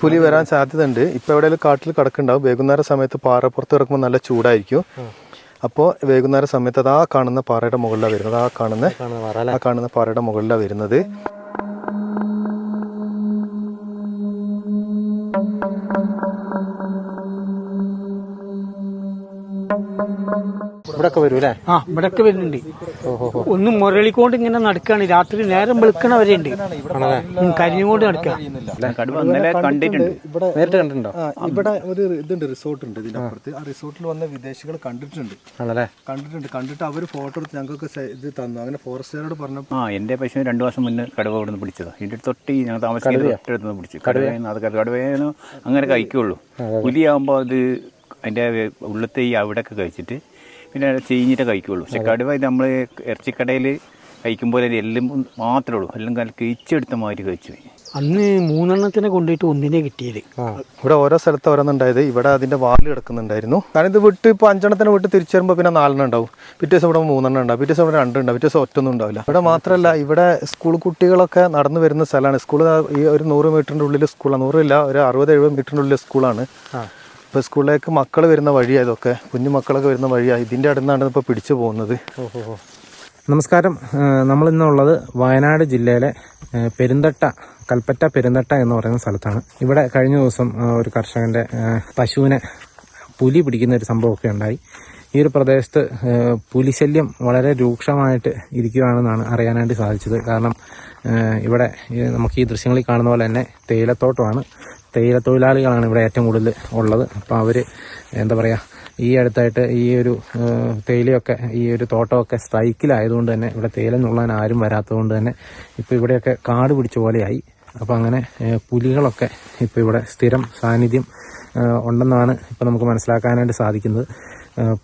പുലി വരാൻ സാധ്യതയുണ്ട്. ഇപ്പൊ എവിടെയെങ്കിലും കാട്ടിൽ കിടക്കുന്നുണ്ടാവും. വൈകുന്നേരം സമയത്ത് പാറ പുറത്ത് കിടക്കുമ്പോൾ നല്ല ചൂടായിരിക്കും. അപ്പോൾ വൈകുന്നേരം സമയത്ത് അത് ആ കാണുന്ന പാറയുടെ മുകളിലാണ് വരുന്നത്. ആ കാണുന്ന ആ കാണുന്ന പാറയുടെ മുകളിലാണ് വരുന്നത്. ഇവിടെ ഒക്കെ വരും അല്ലേ ആ ഇവിടൊക്കെ വരുന്നുണ്ട്. ഒന്ന് മുരളിക്കൊണ്ട് ഇങ്ങനെ നടക്കാണ്. രാത്രി നേരം വെളുക്കണ വരെ ഉണ്ട് കരിഞ്ഞുകൊണ്ട് നടക്കുക കടുവ കണ്ടിട്ടുണ്ട്. ഇവിടെ നേരിട്ട് കണ്ടിട്ടുണ്ടോ? ഇവിടെ ഒരു ഇതുണ്ട് റിസോർട്ട് ഉണ്ട് ഇതിന്റെ അപ്പുറത്ത് ആ റിസോർട്ടിൽ വന്ന വിദേശികൾ കണ്ടിട്ടുണ്ട്. കണ്ടിട്ടുണ്ട്. കണ്ടിട്ട് അവർ ഫോട്ടോ എടുത്ത് ഞങ്ങൾക്ക് ഇത് തന്നു. അങ്ങനെ ഫോറസ്റ്റുകാരോട് പറഞ്ഞപ്പോൾ ആ എന്റെ പശു രണ്ടു മാസം മുന്നേ കടുവ കൊണ്ട് നിന്ന് പിടിച്ചത്. ഇതിന്റെ തൊട്ട് ഞങ്ങൾ താമസിക്കുന്ന പിടിച്ചു. കടുവേന്ന് അത് കടുവേന്ന് അങ്ങനെ കഴിക്കുള്ളൂ. പുലിയാകുമ്പോൾ അത്. അതിന്റെ ഉള്ളത്തെ ഈ അവിടെയൊക്കെ കഴിച്ചിട്ട് പിന്നെ ചീഞ്ഞിട്ടേ കഴിക്കുള്ളൂ. പക്ഷെ കടുവ ഇത് നമ്മൾ ഇറച്ചിക്കടയിൽ കഴിക്കുമ്പോൾ അതിൽ എല്ലാം മാത്രമേ ഉള്ളൂ. എല്ലാം കാലം കഴിച്ചെടുത്ത മാതിരി കഴിച്ചു അന്ന് മൂന്നെണ്ണത്തിനെ കൊണ്ടുപോയിട്ട് ഒന്നിനെ കിട്ടിയത്. ഇവിടെ ഓരോ സ്ഥലത്ത് ഓരോന്നുണ്ടായത്. ഇവിടെ അതിന്റെ വാൽ കിടക്കുന്നുണ്ടായിരുന്നു. കാരണം ഇത് വിട്ട് ഇപ്പോൾ അഞ്ചെണ്ണത്തിന് വിട്ട് തിരിച്ചു വരുമ്പോൾ പിന്നെ നാലെണ്ണം ഉണ്ടാവും. പിറ്റേ ദിവസം ഇവിടെ മൂന്നെണ്ണം ഉണ്ടാവും. പിറ്റേ ദിവസം ഇവിടെ രണ്ടുണ്ടാവും പിറ്റേ ദിവസം ഒറ്റൊന്നും ഉണ്ടാവില്ല. ഇവിടെ മാത്രമല്ല ഇവിടെ സ്കൂൾ കുട്ടികളൊക്കെ നടന്നു വരുന്ന സ്ഥലമാണ്. സ്കൂൾ ഈ ഒരു നൂറ് മീറ്ററിന്റെ ഉള്ളിൽ സ്കൂളാണ്. നൂറില്ല ഒരു അറുപത് എഴുപത് മീറ്ററിന്റെ ഉള്ളിൽ സ്കൂളാണ്. ഇപ്പൊ സ്കൂളിലേക്ക് മക്കൾ വരുന്ന വഴിയാണ് ഇതൊക്കെ. കുഞ്ഞു മക്കളൊക്കെ വരുന്ന വഴിയാണ് ഇതിന്റെ അടുത്താണ് ഇപ്പൊ പിടിച്ചു പോകുന്നത്. നമസ്കാരം. നമ്മൾ ഇന്നുള്ളത് വയനാട് ജില്ലയിലെ പെരുന്തട്ട കൽപ്പറ്റ പെരുന്തട്ട എന്ന് പറയുന്ന സ്ഥലത്താണ്. ഇവിടെ കഴിഞ്ഞ ദിവസം ഒരു കർഷകന്റെ ആ, പശുവിനെ പുലി പിടിക്കുന്ന ഒരു സംഭവമൊക്കെ ഉണ്ടായി. ഈ ഒരു പ്രദേശത്ത് പുലിശല്യം വളരെ രൂക്ഷമായിട്ട് ഇരിക്കുകയാണെന്നാണ് അറിയാനായിട്ട് സാധിച്ചത്. കാരണം ഇവിടെ നമുക്ക് ഈ ദൃശ്യങ്ങളിൽ കാണുന്ന പോലെ തന്നെ തേയിലത്തോട്ടമാണ്. തേയില തൊഴിലാളികളാണ് ഇവിടെ ഏറ്റവും കൂടുതൽ ഉള്ളത്. അപ്പോൾ അവർ എന്താ പറയുക ഈ അടുത്തായിട്ട് ഈ ഒരു തേയിലയൊക്കെ ഈ ഒരു തോട്ടമൊക്കെ സ്ട്രൈക്കിലായതുകൊണ്ട് തന്നെ ഇവിടെ തേയില നുള്ളാൻ ആരും വരാത്തതുകൊണ്ട് തന്നെ ഇപ്പോൾ ഇവിടെയൊക്കെ കാട് പിടിച്ച പോലെയായി. അപ്പോൾ അങ്ങനെ പുലികളൊക്കെ ഇപ്പോൾ ഇവിടെ സ്ഥിരം സാന്നിധ്യം ഉണ്ടെന്നാണ് ഇപ്പോൾ നമുക്ക് മനസ്സിലാക്കാനായിട്ട് സാധിക്കുന്നത്.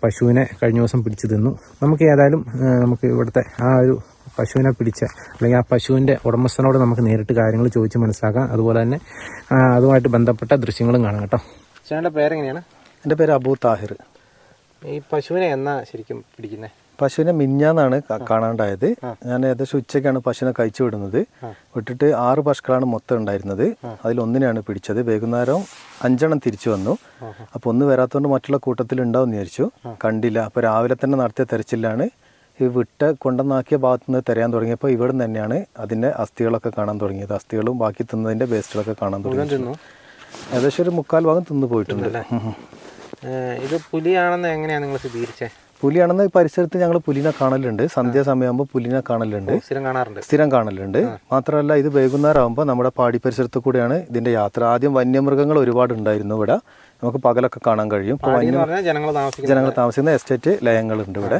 പശുവിനെ കഴിഞ്ഞ ദിവസം പിടിച്ചു തിന്നു. നമുക്ക് ഏതായാലും നമുക്ക് ഇവിടുത്തെ ആ ഒരു പശുവിനെ പിടിച്ച അല്ലെങ്കിൽ ആ പശുവിന്റെ ഉടമസ്ഥനോട് നമുക്ക് നേരിട്ട് കാര്യങ്ങൾ ചോദിച്ച് മനസ്സിലാക്കാം. അതുപോലെ തന്നെ അതുമായിട്ട് ബന്ധപ്പെട്ട ദൃശ്യങ്ങളും കാണാം കേട്ടോ. ചേട്ടന്റെ പേരെങ്ങനെയാണ്? എന്റെ പേര് അബൂ താഹിർ. ഈ പശുവിനെ എന്നാ ശരിക്കും പിടിക്കുന്നത് പശുവിനെ മിഞ്ഞാന്നാണ് കാണാണ്ടായത്. ഞാൻ ഏകദേശം ഉച്ചയ്ക്കാണ് പശുവിനെ കഴിച്ചു വിടുന്നത്. വിട്ടിട്ട് ആറ് പശുക്കളാണ് മൊത്തം ഉണ്ടായിരുന്നത്. അതിൽ ഒന്നിനെയാണ് പിടിച്ചത്. വൈകുന്നേരം അഞ്ചെണ്ണം തിരിച്ചു വന്നു. അപ്പൊ ഒന്ന് വരാത്തതുകൊണ്ട് മറ്റുള്ള കൂട്ടത്തിൽ ഉണ്ടാവും വിചാരിച്ചു. കണ്ടില്ല. അപ്പൊ രാവിലെ തന്നെ നടത്തിയ തെരച്ചിലാണ് ഈ വിട്ട് കൊണ്ടുവന്നാക്കിയ ഭാഗത്തു നിന്ന് തിരയാൻ തുടങ്ങിയപ്പോൾ ഇവിടെ നിന്ന് തന്നെയാണ് അതിന്റെ അസ്ഥികളൊക്കെ കാണാൻ തുടങ്ങിയത്. അസ്ഥികളും ബാക്കി തിന്നതിന്റെ വേസ്റ്റുകളൊക്കെ കാണാൻ തുടങ്ങി ഏകദേശം ഒരു മുക്കാൽ ഭാഗം തിന്നു പോയിട്ടുണ്ട്. ഇത് പുലിയാണെന്ന് എങ്ങനെയാണ് നിങ്ങൾ സ്ഥിരീകരിച്ചത് പുലിയാണെന്ന് പരിസരത്ത് ഞങ്ങൾ പുലിനെ കാണലുണ്ട്. സന്ധ്യാസമയമാകുമ്പോൾ പുലിനെ കാണലുണ്ട്. സ്ഥിരം കാണാറുണ്ട്. സ്ഥിരം കാണലുണ്ട്. മാത്രമല്ല ഇത് വൈകുന്നേരം ആകുമ്പോൾ നമ്മുടെ പാടി പരിസരത്ത് കൂടെയാണ് ഇതിന്റെ യാത്ര. ആദ്യം വന്യമൃഗങ്ങൾ ഒരുപാട് ഉണ്ടായിരുന്നു ഇവിടെ. നമുക്ക് പകലൊക്കെ കാണാൻ കഴിയും. ജനങ്ങൾ താമസിക്കുന്ന എസ്റ്റേറ്റ് ലയങ്ങളുണ്ട് ഇവിടെ.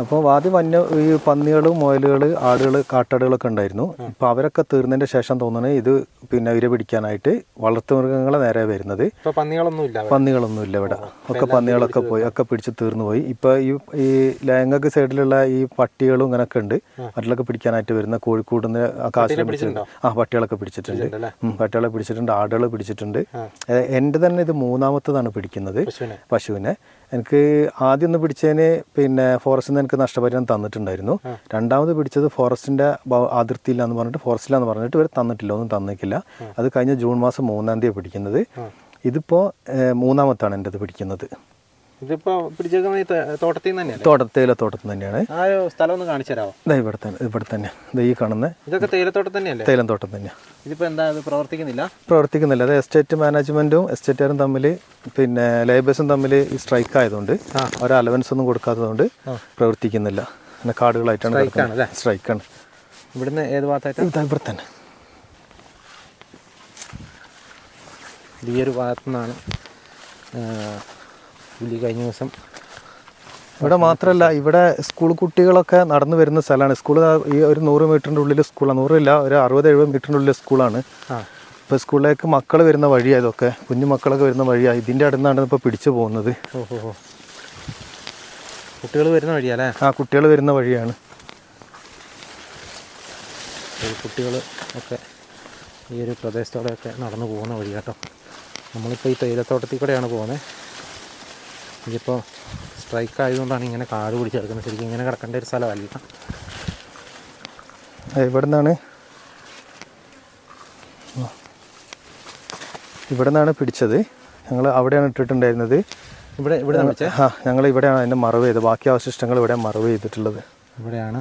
അപ്പോൾ ആദ്യം വന്യ ഈ പന്നികൾ മുയലുകൾ ആടുകൾ കാട്ടാടുകളൊക്കെ ഉണ്ടായിരുന്നു. ഇപ്പോൾ അവരൊക്കെ തീർന്നതിന്റെ ശേഷം തോന്നുന്നത് ഇത് പിന്നെ ഇര പിടിക്കാനായിട്ട് വളർത്തുമൃഗങ്ങളെ നേരെ വരുന്നത്. ഇപ്പൊ പന്നികളൊന്നും ഇല്ല പന്നികളൊന്നും ഇല്ല ഇവിടെ. ഒക്കെ പന്നികളൊക്കെ പോയി ഒക്കെ പിടിച്ച് തീർന്നു പോയി. ഇപ്പൊ ഈ ഈ ലേങ്ങക്ക് സൈഡിലുള്ള ഈ പട്ടികളും ഇങ്ങനൊക്കെ ഉണ്ട്. പട്ടികളൊക്കെ പിടിക്കാനായിട്ട് വരുന്ന കോഴിക്കോട് നിന്ന് കാശിനെ പിടിച്ചിട്ടുണ്ട്. ആ പട്ടികളൊക്കെ പിടിച്ചിട്ടുണ്ട്. പട്ടികളെ പിടിച്ചിട്ടുണ്ട് ആടുകൾ പിടിച്ചിട്ടുണ്ട്. എന്റെ എന്റെ തന്നെ ഇത് മൂന്നാമത്തതാണ് പിടിക്കുന്നത്. പശുവിനെ. എനിക്ക് ആദ്യം ഒന്ന് പിടിച്ചതിന് പിന്നെ ഫോറസ്റ്റിൽ നിന്ന് എനിക്ക് നഷ്ടപരിഹാരം തന്നിട്ടുണ്ടായിരുന്നു. രണ്ടാമത് പിടിച്ചത് ഫോറസ്റ്റിന്റെ ബ- അതിർത്തിയില്ലാന്ന് പറഞ്ഞിട്ട് ഫോറസ്റ്റിലാന്ന് പറഞ്ഞിട്ട് ഇവർ തന്നിട്ടില്ല ഒന്നും തന്നിക്കില്ല. അത് കഴിഞ്ഞ ജൂൺ മാസം മൂന്നാം തീയതി പിടിക്കുന്നത്. ഇതിപ്പോ മൂന്നാമത്താണ് എന്റെ ഇത് പിടിക്കുന്നത്. ഇതിപ്പോ പിടിച്ചേക്കുന്ന ഈ തോട്ടത്തിൽ നിന്ന് തന്നെയാണ്. ആ ഒരു സ്ഥലം ഒന്ന് കാണിച്ചു തരാമോ ഇതാ ഇവിടെ തന്നെ ഇവിടെ തന്നെ. ഇതാ ഈ കാണുന്ന ഇതൊക്കെ തേയിലത്തോട്ടം തന്നെയല്ലേ? തേയിലം തോട്ടം തന്നെയാണ് ഇതിപ്പോ എന്താ ഇത് പ്രവർത്തിക്കുന്നില്ല? പ്രവർത്തിക്കുന്നില്ല. അത് എസ്റ്റേറ്റ് മാനേജ്മെന്റും എസ്റ്റേറ്റുകാരും തമ്മിൽ പിന്നെ ലേബേഴ്സും തമ്മിൽ സ്ട്രൈക്ക് ആയതുകൊണ്ട് ഒരു അലവൻസ് ഒന്നും കൊടുക്കാത്തതുകൊണ്ട് പ്രവർത്തിക്കുന്നില്ല. പിന്നെ കാർഡുകളായിട്ടാണ് കിടക്കുന്നത്. സ്ട്രൈക്കാണ് ഇവിടുന്ന് ഏത് ഭാഗത്തായിട്ട്? ഇതാ ഇവിടെ തന്നെ. ഈ ഒരു ഭാഗത്തു നിന്നാണ് പുലി കഴിഞ്ഞ ദിവസം. ഇവിടെ മാത്രമല്ല ഇവിടെ സ്കൂൾ കുട്ടികളൊക്കെ നടന്നു വരുന്ന സ്ഥലമാണ്. സ്കൂൾ ഈ ഒരു നൂറ് മീറ്ററിന്റെ ഉള്ളിൽ സ്കൂളാണ്. നൂറില്ല ഒരു അറുപത് എഴുപത് മീറ്ററിന്റെ ഉള്ളിൽ സ്കൂളാണ്. ഇപ്പോൾ സ്കൂളിലേക്ക് മക്കൾ വരുന്ന വഴിയാണ് ഇതൊക്കെ. കുഞ്ഞു മക്കളൊക്കെ വരുന്ന വഴിയാണ് ഇതിന്റെ അടുത്താണ് ഇപ്പോൾ പിടിച്ചു പോകുന്നത്. കുട്ടികൾ വരുന്ന വഴിയല്ലേ ആ കുട്ടികൾ വരുന്ന വഴിയാണ്. കുട്ടികൾ ഒക്കെ ഈ ഒരു പ്രദേശത്തോടെയൊക്കെ നടന്നു പോകുന്ന വഴി കേട്ടോ നമ്മളിപ്പോൾ ഈ തേയിലത്തോട്ടത്തിൽ കൂടെയാണ് പോകുന്നത്. ഇതിപ്പോൾ സ്ട്രൈക്ക് ആയതുകൊണ്ടാണ് ഇങ്ങനെ കാട് പിടിച്ച് കിടക്കുന്നത്. ശരിക്കും ഇങ്ങനെ കിടക്കേണ്ട ഒരു സ്ഥലമല്ല ഇവിടെ നിന്നാണ് ഇവിടെ നിന്നാണ് പിടിച്ചത്. ഞങ്ങൾ അവിടെയാണ് ഇട്ടിട്ടുണ്ടായിരുന്നത്. ഇവിടെ ഇവിടെ ആ ഞങ്ങൾ ഇവിടെയാണ് അതിന്റെ മറവ് ചെയ്തത്. ബാക്കി അവശിഷ്ടങ്ങൾ ഇവിടെ മറവ് ചെയ്തിട്ടുള്ളത്. ഇവിടെയാണ്.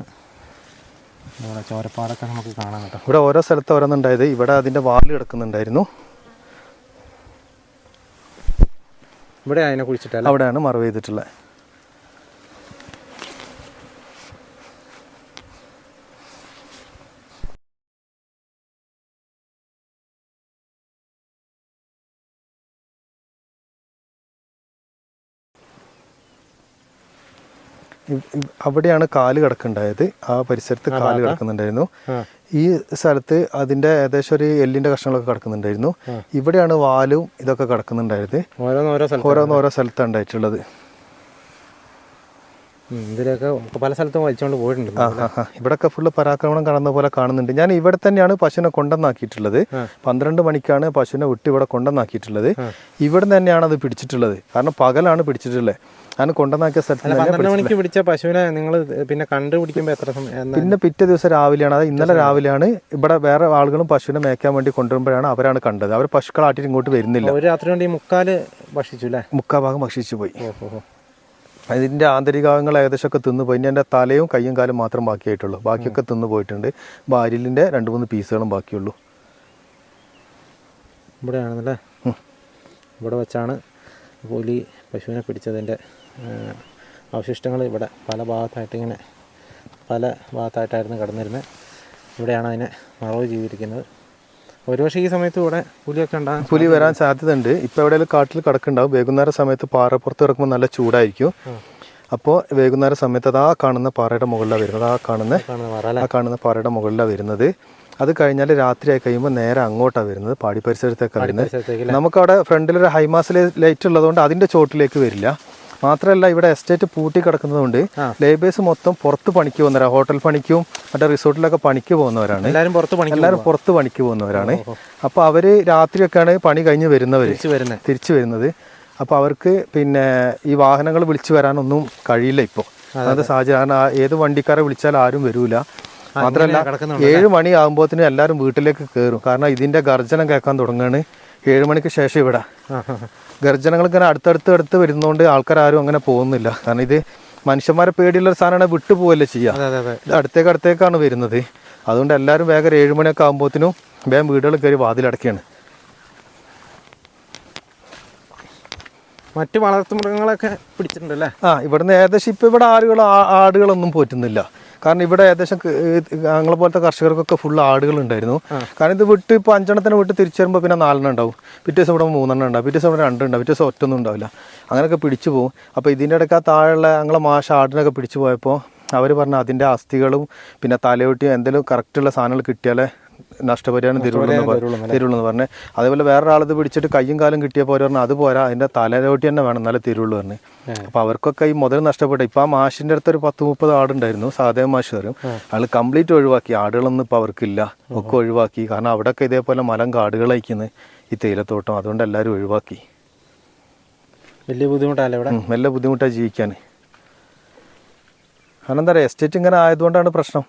ചോരപ്പാടൊക്കെ നമുക്ക് കാണാൻ കേട്ടോ ഇവിടെ ഓരോ സ്ഥലത്ത് ഓരോന്നുണ്ടായത്. ഇവിടെ അതിന്റെ വാൽ കിടക്കുന്നുണ്ടായിരുന്നു. ഇവിടെ അതിനെ കുഴിച്ചിട്ടല്ല? അവിടെയാണ് മറവ് ചെയ്തിട്ടുള്ളത്. അവിടെയാണ് കാൽ കിടക്കുന്നുണ്ടായത്. ആ പരിസരത്ത് കാൽ കിടക്കുന്നുണ്ടായിരുന്നു. ഈ സ്ഥലത്ത് അതിന്റെ ഏകദേശം ഒരു എല്ലിന്റെ കഷ്ണങ്ങളൊക്കെ കിടക്കുന്നുണ്ടായിരുന്നു. ഇവിടെയാണ് വാലും ഇതൊക്കെ കിടക്കുന്നുണ്ടായത്. ഓരോന്നോരോ സ്ഥലത്ത് സ്ഥലത്താണ് ഉണ്ടായിട്ടുള്ളത്. ഇതിലൊക്കെ പല സ്ഥലത്തും വലിച്ചുകൊണ്ട് പോയിട്ടുണ്ട്. ഇവിടൊക്കെ ഫുള്ള് പരാക്രമണം കാണുന്ന പോലെ കാണുന്നുണ്ട്. ഞാൻ ഇവിടെ തന്നെയാണ് പശുവിനെ കൊണ്ടുവന്നാക്കിയിട്ടുള്ളത് പന്ത്രണ്ട് മണിക്കാണ് പശുവിനെ വിട്ട് ഇവിടെ കൊണ്ടുവന്നാക്കിയിട്ടുള്ളത് ഇവിടെ തന്നെയാണ് അത് പിടിച്ചിട്ടുള്ളത്. കാരണം പകലാണ് പിടിച്ചിട്ടുള്ളത്. ഞാൻ കൊണ്ടുവന്നാക്കിയ സ്ഥലത്ത് പന്ത്രണ്ട് മണിക്ക് പിടിച്ച പശുവിനെ നിങ്ങൾ പിന്നെ കണ്ടുപിടിക്കുമ്പോൾ എത്ര സമയം പിന്നെ പിറ്റേ ദിവസം രാവിലെയാണ്. അത് ഇന്നലെ രാവിലെയാണ്. ഇവിടെ വേറെ ആളുകളും പശുവിനെ മേക്കാൻ വേണ്ടി കൊണ്ടുവരുമ്പോഴാണ് അവരാണ് കണ്ടത്. അവർ പശുക്കളാട്ടിട്ട് ഇങ്ങോട്ട് വരുന്നില്ല. ഒരു രാത്രി കൊണ്ട് ഈ മുക്കാൽ ഭക്ഷിച്ചു അല്ലേ? മുക്കാ ഭാഗം ഭക്ഷിച്ചു പോയി. അതിന്റെ ആന്തരികാവങ്ങൾ ഏകദേശം ഒക്കെ തിന്നു പോയി. എന്റെ തലയും കയ്യും കാലും മാത്രം ബാക്കിയായിട്ടുള്ളൂ. ബാക്കിയൊക്കെ തിന്നു പോയിട്ടുണ്ട്. ബാരിലിന്റെ രണ്ട് മൂന്ന് പീസുകളും ബാക്കിയുള്ളൂ. ഇവിടെയാണെന്നല്ലേ? ഇവിടെ വെച്ചാണ് പുലി പശുവിനെ പിടിച്ചതിന്റെ അവശിഷ്ടങ്ങൾ ഇവിടെ പല ഭാഗത്തായിട്ട് ഇങ്ങനെ പല ഭാഗത്തായിട്ടായിരുന്നു കിടന്നിരുന്നത്. ഇവിടെയാണ് അതിനെ മറവ് ചെയ്തിരിക്കുന്നത്. ഒരുപക്ഷെ ഈ സമയത്ത് ഇവിടെ പുലിയൊക്കെ ഉണ്ടാകും പുലി വരാൻ സാധ്യതയുണ്ട്. ഇപ്പോൾ എവിടെയെങ്കിലും കാട്ടിൽ കിടക്കുന്നുണ്ടാവും. വൈകുന്നേരം സമയത്ത് പാറ പുറത്ത് കിടക്കുമ്പോൾ നല്ല ചൂടായിരിക്കും. അപ്പോൾ വൈകുന്നേരം സമയത്ത് അത് ആ കാണുന്ന പാറയുടെ മുകളിലാണ് വരുന്നത്. ആ കാണുന്ന ആ കാണുന്ന പാറയുടെ മുകളിലാണ് വരുന്നത്. അത് കഴിഞ്ഞാൽ രാത്രിയായി കഴിയുമ്പോൾ നേരെ അങ്ങോട്ടാണ് വരുന്നത്. പാടി പരിസരത്തേക്കാണ് വരുന്നത്. നമുക്കവിടെ ഫ്രണ്ടിലൊരു ഹൈമാസ് ലൈറ്റ് ഉള്ളതുകൊണ്ട് അതിന്റെ ചോട്ടിലേക്ക് വരില്ല. മാത്രമല്ല ഇവിടെ എസ്റ്റേറ്റ് പൂട്ടി കിടക്കുന്നതുകൊണ്ട് ലേബേഴ്സ് മൊത്തം പുറത്ത് പണിക്ക് പോകുന്നവരാണ് ഹോട്ടൽ പണിക്കും മറ്റേ റിസോർട്ടിലൊക്കെ പണിക്ക് പോകുന്നവരാണ്. എല്ലാവരും പുറത്ത് പണിക്ക് എല്ലാവരും പുറത്ത് പണിക്ക് പോകുന്നവരാണ്. അപ്പോൾ അവർ രാത്രിയൊക്കെയാണ് പണി കഴിഞ്ഞ് വരുന്നവര്. തിരിച്ചു വരുന്നത്. അപ്പൊ അപ്പോൾ അവർക്ക് പിന്നെ ഈ വാഹനങ്ങൾ വിളിച്ചു വരാനൊന്നും കഴിയില്ല ഇപ്പോൾ അതായത് സാഹചര്യം. ഏത് വണ്ടിക്കാരെ വിളിച്ചാൽ ആരും വരൂല. മാത്രല്ല ഏഴ് മണി ആകുമ്പോഴത്തേനും എല്ലാവരും വീട്ടിലേക്ക് കയറും കാരണം ഇതിന്റെ ഗർജനം കേൾക്കാൻ തുടങ്ങുകയാണ് ഏഴ് മണിക്ക് ശേഷം ഇവിടെ. ഗർജനങ്ങൾ ഇങ്ങനെ അടുത്തടുത്ത് അടുത്ത് വരുന്നതുകൊണ്ട് ആൾക്കാർ ആരും അങ്ങനെ പോകുന്നില്ല. കാരണം ഇത് മനുഷ്യന്മാരെ പേടിയുള്ള ഒരു സാധനമാണ് വിട്ടു പോവല്ലേ ചെയ്യുക അതെ അതെ അതെ. ഇത് അടുത്തേക്ക് അടുത്തേക്കാണ് വരുന്നത്. അതുകൊണ്ട് എല്ലാവരും വേഗം ഒരു ഏഴ് മണിയൊക്കെ ആകുമ്പോഴത്തേനും വേഗം വീടുകൾ കയറി വാതിലടക്കുകയാണ് മറ്റു വളർത്തുമൃഗങ്ങളൊക്കെ പിടിച്ചിട്ടുണ്ടല്ലേ? ആ ഇവിടുന്ന് ഏകദേശം ഇപ്പൊ ഇവിടെ ആടുകൾ ആടുകളൊന്നും പോറ്റുന്നില്ല. കാരണം ഇവിടെ ഏകദേശം ഞങ്ങളെ പോലത്തെ കർഷകർക്കൊക്കെ ഫുൾ ആടുകൾ ഉണ്ടായിരുന്നു. കാരണം ഇത് വിട്ട് ഇപ്പൊ അഞ്ചെണ്ണത്തിന് വിട്ട് തിരിച്ചു വരുമ്പോൾ പിന്നെ നാലെണ്ണം ഉണ്ടാവും. പിറ്റേ ദിവസം ഇവിടെ മൂന്നെണ്ണം ഉണ്ടാവും. പിറ്റേ ദിവസം ഇവിടെ രണ്ടുണ്ടാവും പിറ്റേ ദിവസം ഒറ്റൊന്നും ഉണ്ടാവില്ല. അങ്ങനെയൊക്കെ പിടിച്ചു പോകും അപ്പോൾ ഇതിന്റെ ഇടയ്ക്ക് ആ താഴെയുള്ള ഞങ്ങളെ മാഷ ആടിനൊക്കെ പിടിച്ചു പോയപ്പോൾ അവർ പറഞ്ഞു അതിന്റെ അസ്ഥികളും പിന്നെ തലയൊട്ടിയും എന്തെങ്കിലും കറക്റ്റുള്ള സാധനങ്ങൾ കിട്ടിയാലേ നഷ്ടപരിഹാരം തരുള്ളൂ തരുള്ളൂ എന്ന് പറഞ്ഞ്. അതേപോലെ വേറൊരാളത് പിടിച്ചിട്ട് കയ്യും കാലും കിട്ടിയപ്പോൾ അവർ പറഞ്ഞു അത് പോരാ അതിന്റെ തലയോട്ടി തന്നെ വേണം എന്നാലേ തരുള്ളൂ പറഞ്ഞു. അപ്പോൾ അവർക്കൊക്കെ ഈ മുതൽ നഷ്ടപ്പെട്ടു ഇപ്പം ആ മാഷിന്റെ അടുത്ത് ഒരു പത്ത് മുപ്പത് ആടുണ്ടായിരുന്നു സാധേ മാഷ് വരും അയാൾ കംപ്ലീറ്റ് ഒഴിവാക്കി. ആടുകളൊന്നും ഇപ്പോൾ അവർക്കില്ല. ഒക്കെ ഒഴിവാക്കി. കാരണം അവിടെയൊക്കെ ഇതേപോലെ മലം കാടുകളയക്കുന്നത് ഈ തേയിലത്തോട്ടം. അതുകൊണ്ട് എല്ലാരും ഒഴിവാക്കി. വലിയ ബുദ്ധിമുട്ടല്ലേ ഇവിടെ? നല്ല ബുദ്ധിമുട്ടാണ് ജീവിക്കാൻ കാരണം എന്താ പറയുക എസ്റ്റേറ്റ് ഇങ്ങനെ ആയതുകൊണ്ടാണ് പ്രശ്നം.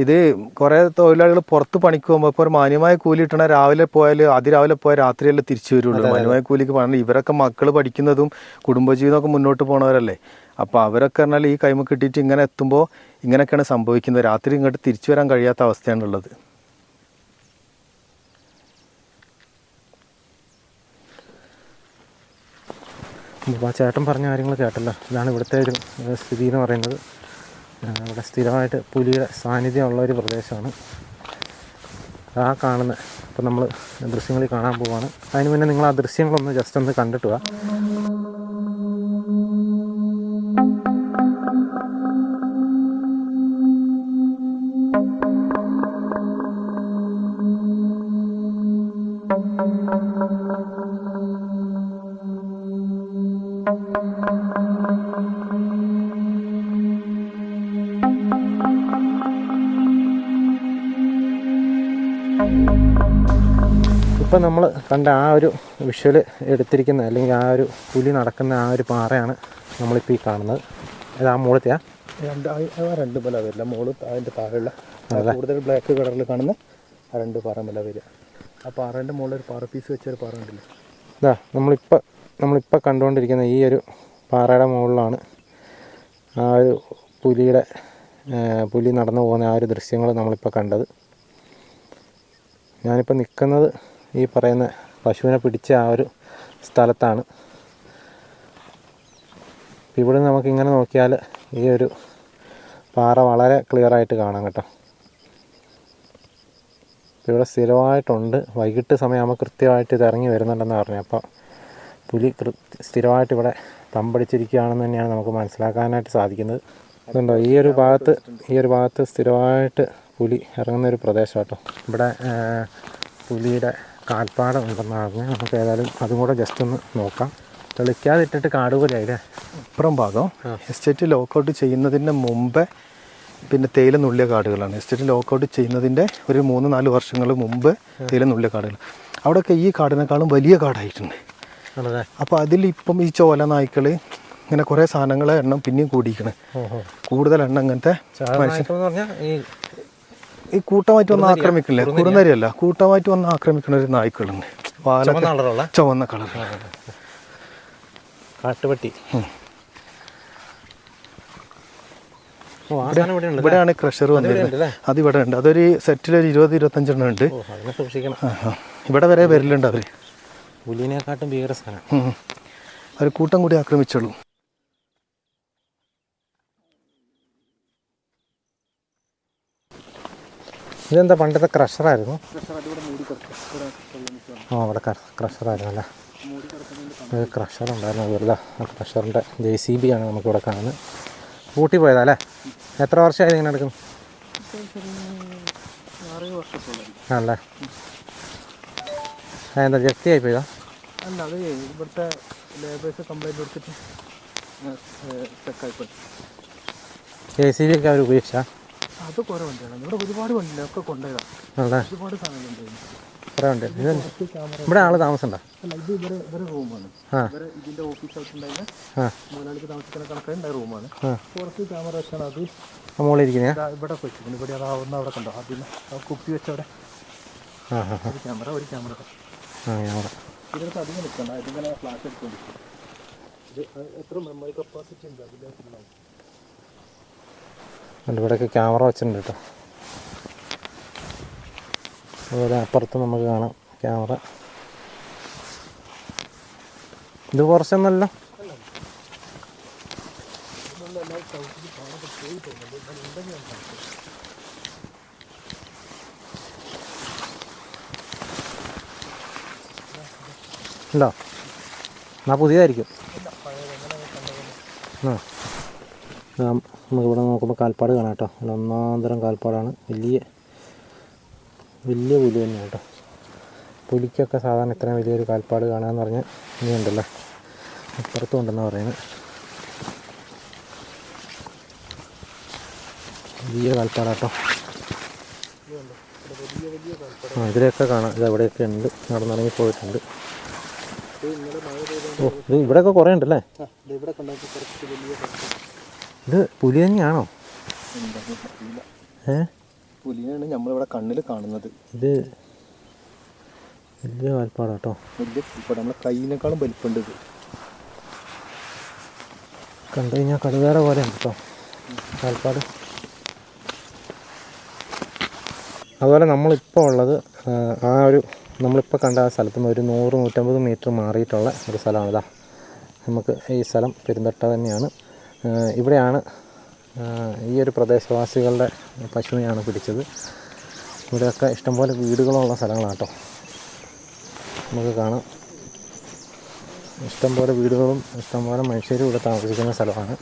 ഇത് കുറേ തൊഴിലാളികൾ പുറത്ത് പണിക്ക് പോകുമ്പോൾ ഇപ്പോൾ ഒരു മാന്യമായ കൂലി കിട്ടണ രാവിലെ പോയാൽ അതിരാവിലെ പോയാൽ രാത്രിയല്ലേ തിരിച്ചു വരുള്ളൂ. മാന്യമായ കൂലിക്ക് പറഞ്ഞാൽ ഇവരൊക്കെ മക്കൾ പഠിക്കുന്നതും കുടുംബജീവിതമൊക്കെ മുന്നോട്ട് പോണവരല്ലേ. അപ്പോൾ അവരൊക്കെ പറഞ്ഞാൽ ഈ കൈമ കിട്ടിയിട്ട് ഇങ്ങനെ എത്തുമ്പോൾ ഇങ്ങനെയൊക്കെയാണ് സംഭവിക്കുന്നത്. രാത്രി ഇങ്ങോട്ട് തിരിച്ചു വരാൻ കഴിയാത്ത അവസ്ഥയാണുള്ളത് ആ ചേട്ടൻ പറഞ്ഞ കാര്യങ്ങൾ കേട്ടല്ലോ. ഇതാണ് ഇവിടുത്തെ ഒരു സ്ഥിതി എന്ന് പറയുന്നത്. ഇവിടെ സ്ഥിരമായിട്ട് പുലിയുടെ സാന്നിധ്യമുള്ള ഒരു പ്രദേശമാണ്. ആ കാണുന്ന ഇപ്പം നമ്മൾ ദൃശ്യങ്ങളിൽ കാണാൻ പോവാണ്. അതിന് മുന്നേ നിങ്ങൾ ആ ദൃശ്യങ്ങളൊന്ന് ജസ്റ്റ് ഒന്ന് കണ്ടിട്ട് വാ. കണ്ട ആ ഒരു വിഷ്വൽ എടുത്തിരിക്കുന്ന അല്ലെങ്കിൽ ആ ഒരു പുലി നടക്കുന്ന ആ ഒരു പാറയാണ് നമ്മളിപ്പോൾ ഈ കാണുന്നത്. അത് ആ മൂളത്തെയാ? രണ്ട് രണ്ട് മല വരില്ല. മോൾ അതിന്റെ താഴെയുള്ള കൂടുതൽ ബ്ലാക്ക് കളറിൽ കാണുന്ന ആ രണ്ട് പാറ മല വരിക. ആ പാറേന്റെ മുകളിൽ ഒരു പാറ പീസ് വെച്ചൊരു പാറ ഉണ്ടല്ലോ ഇതാ നമ്മളിപ്പോൾ നമ്മളിപ്പോൾ കണ്ടുകൊണ്ടിരിക്കുന്ന ഈ ഒരു പാറയുടെ മുകളിലാണ് ആ ഒരു പുലിയുടെ പുലി നടന്നു പോകുന്ന ആ ഒരു ദൃശ്യങ്ങൾ നമ്മളിപ്പോൾ കണ്ടത്. ഞാനിപ്പോൾ നിൽക്കുന്നത് ഈ പറയുന്ന പശുവിനെ പിടിച്ച ആ ഒരു സ്ഥലത്താണ്. ഇവിടെ നമുക്ക് ഇങ്ങനെ നോക്കിയാൽ ഈ ഒരു പാറ വളരെ ക്ലിയർ ആയിട്ട് കാണാം കേട്ടോ. ഇവിടെ സ്ഥിരമായിട്ടുണ്ട്. വൈകിട്ട് സമയമാകുമ്പോൾ കൃത്യമായിട്ട് ഇത് ഇറങ്ങി വരുന്നുണ്ടെന്ന് പറഞ്ഞു അപ്പോൾ പുലി സ്ഥിരമായിട്ട് ഇവിടെ തമ്പടിച്ചിരിക്കുകയാണെന്ന് തന്നെയാണ് നമുക്ക് മനസ്സിലാക്കാനായിട്ട് സാധിക്കുന്നത്. അതുകൊണ്ടോ ഈ ഒരു ഭാഗത്ത് ഈ ഒരു ഭാഗത്ത് സ്ഥിരമായിട്ട് പുലി ഇറങ്ങുന്ന ഒരു പ്രദേശം കേട്ടോ ഇവിടെ പുലിയുടെ കാൽപ്പാടം ഉണ്ടെന്ന് നമുക്ക് ഏതായാലും അതും കൂടെ ജസ്റ്റ് ഒന്ന് നോക്കാം. തെളിക്കാതിട്ടിട്ട് കാട് പോലെ കാടുപോലെയായില്ലേ ഇപ്പുറം ഭാഗം. എസ്റ്റേറ്റ് ലോക്കൗട്ട് ചെയ്യുന്നതിന് മുമ്പേ പിന്നെ തേയില നുള്ളിയ കാടുകളാണ്. എസ്റ്റേറ്റ് ലോക്കൗട്ട് ചെയ്യുന്നതിന്റെ ഒരു മൂന്ന് നാല് വർഷങ്ങൾ മുമ്പ് തേയില നുള്ളിയ കാടുകൾ. അവിടെയൊക്കെ ഈ കാടിനേക്കാളും വലിയ കാടായിട്ടുണ്ട്. അപ്പോൾ അതിൽ ഇപ്പം ഈ ചോല നായ്ക്കൾ ഇങ്ങനെ കുറേ സാധനങ്ങളെ എണ്ണം പിന്നെയും കൂടിയിരിക്കണ്. കൂടുതൽ എണ്ണം അങ്ങനത്തെ ഈ കൂട്ടമായിട്ട് വന്ന് ആക്രമിക്കില്ലേ? കുറുനരിയല്ല. കൂട്ടമായിട്ട് വന്ന് ആക്രമിക്കുന്ന ഒരു നായ്ക്കളുണ്ട് ചുവന്ന കളർ കാട്ടുപട്ടി. ഇവിടെയാണ് ക്രഷർ വന്നിരുന്നത്. അത് ഇവിടെ ഉണ്ട് അതൊരു സെറ്റിൽ ഒരു ഇരുപത് ഇരുപത്തഞ്ചെണ്ണം ഉണ്ട്. ഇവിടെ വരെ വരലുണ്ട് അവർ. പുലിനെക്കാട്ടും ഭീകര സാധനം. അവർ കൂട്ടം കൂടി ആക്രമിച്ചോളൂ ഇതെന്താ പണ്ടത്തെ ക്രഷറായിരുന്നു ആ അവിടെ ക്രഷറായിരുന്നു അല്ലേ? ഒരു ക്രഷർ ഉണ്ടായിരുന്നു. അതുപോലെ ആ ക്രഷറിന്റെ ജെ സി ബി ആണ് നമുക്കിവിടെ കാണുന്നത്. കൂട്ടി പോയതാ അല്ലേ? എത്ര വർഷമായി ഇങ്ങനെ എടുക്കും ആണല്ലേ? ആ എന്താ ജപ്തി ആയി പോയതാ? അല്ല അത് ഇവിടുത്തെ ലേബേഴ്സ് കംപ്ലൈന്റ് കൊടുത്തിട്ട് ജെ സി ബി ഒക്കെ അവർ ഉപയോഗിച്ചാ? അത് കുറെ വണ്ടിയാണ് ഇവിടെ ഒരുപാട് വണ്ടിയില്ല ഒക്കെ കൊണ്ടുപോയതാണ് ഒരുപാട് സാധനങ്ങളുണ്ടായിരുന്നു ഇവിടെ ആൾ താമസമുണ്ടോ? അല്ല ഇത് ഇവരെ ഇവരെ റൂമാണ്. ഇവരെ ഇതിന്റെ ഓഫീസായിട്ടുണ്ടായിരുന്ന ആ. മുതലാളിക്ക് താമസിക്കുന്ന കണക്കായ റൂമാണ്. കുറച്ച് പുറത്ത് ക്യാമറ വെച്ചാണ് അത് ഇവിടെ വെച്ചിട്ടുണ്ട് ഇവിടെ അതാവുന്ന അവിടെ കണ്ടോ? അതിന് കുപ്പി വെച്ച അവിടെ. ഒരു ക്യാമറ ഒരു ക്യാമറ ഇതിനകത്ത് അധികം നിൽക്കണ്ട. ഇതിങ്ങനെ ഫ്ലാഷ് എടുത്തോണ്ട് ഇത് എത്ര മെമ്മറി കപ്പാസിറ്റി ഉണ്ട് അതിലേക്ക് ഉണ്ട് ഇവിടെയൊക്കെ ക്യാമറ വെച്ചിട്ടുണ്ട് കേട്ടോ. അതുപോലെ അപ്പുറത്ത് നമുക്ക് കാണാം ക്യാമറ. ഇത് കുറച്ചൊന്നല്ല? ഉണ്ടോ? എന്നാ പുതിയതായിരിക്കും. ആ, നമുക്കിവിടെ നോക്കുമ്പോൾ കാൽപ്പാട് കാണാം കേട്ടോ. ഒന്നാന്തരം കാൽപ്പാടാണ്. വലിയ വലിയ പുലി തന്നെയാണ് കേട്ടോ. പുലിക്കൊക്കെ സാധാരണ ഇത്രയും വലിയൊരു കാൽപ്പാട് കാണാന്ന് പറഞ്ഞാൽ ഇനിയുണ്ടല്ലോ. അപ്പുറത്തും ഉണ്ടെന്നാണ് പറയുന്നത്. വലിയ കാൽപ്പാടാട്ടോ ആ ഇതിലൊക്കെ കാണാം. ഇത് അവിടെയൊക്കെ ഉണ്ട്. നടന്നിറങ്ങി പോയിട്ടുണ്ട്. ഓ ഇത് ഇവിടെയൊക്കെ കുറേ ഉണ്ടല്ലേ? ഇവിടെ ഇത് പുലി തന്നെയാണോ? ഏ? പുലിയാണ് നമ്മളിവിടെ കണ്ണിൽ കാണുന്നത്. ഇത് വലിയ കാൽപ്പാടാട്ടോ വലിയ നമ്മളെ കയ്യിനേക്കാളും വലിപ്പമുണ്ട് ഇത്. കണ്ടു കഴിഞ്ഞാൽ കടുവേറെ പോലെ ഉണ്ട് കേട്ടോ കാൽപ്പാട് അതുപോലെ നമ്മളിപ്പോൾ ഉള്ളത് ആ, ഒരു നമ്മളിപ്പോൾ കണ്ട ആ സ്ഥലത്ത് നിന്ന് ഒരു നൂറ് നൂറ്റമ്പത് മീറ്റർ മാറിയിട്ടുള്ള ഒരു സ്ഥലമാണ് ഇതാ നമുക്ക് ഈ സ്ഥലം പെരുന്തട്ട തന്നെയാണ്. ഇവിടെയാണ് ഈ ഒരു പ്രദേശവാസികളുടെ പശുവിനെയാണ് പിടിച്ചത്. ഇവിടെയൊക്കെ ഇഷ്ടംപോലെ വീടുകളുള്ള സ്ഥലങ്ങളാണ് കേട്ടോ നമുക്ക് കാണാം. ഇഷ്ടംപോലെ വീടുകളും ഇഷ്ടംപോലെ മനുഷ്യരും ഇവിടെ താമസിക്കുന്ന സ്ഥലമാണ്.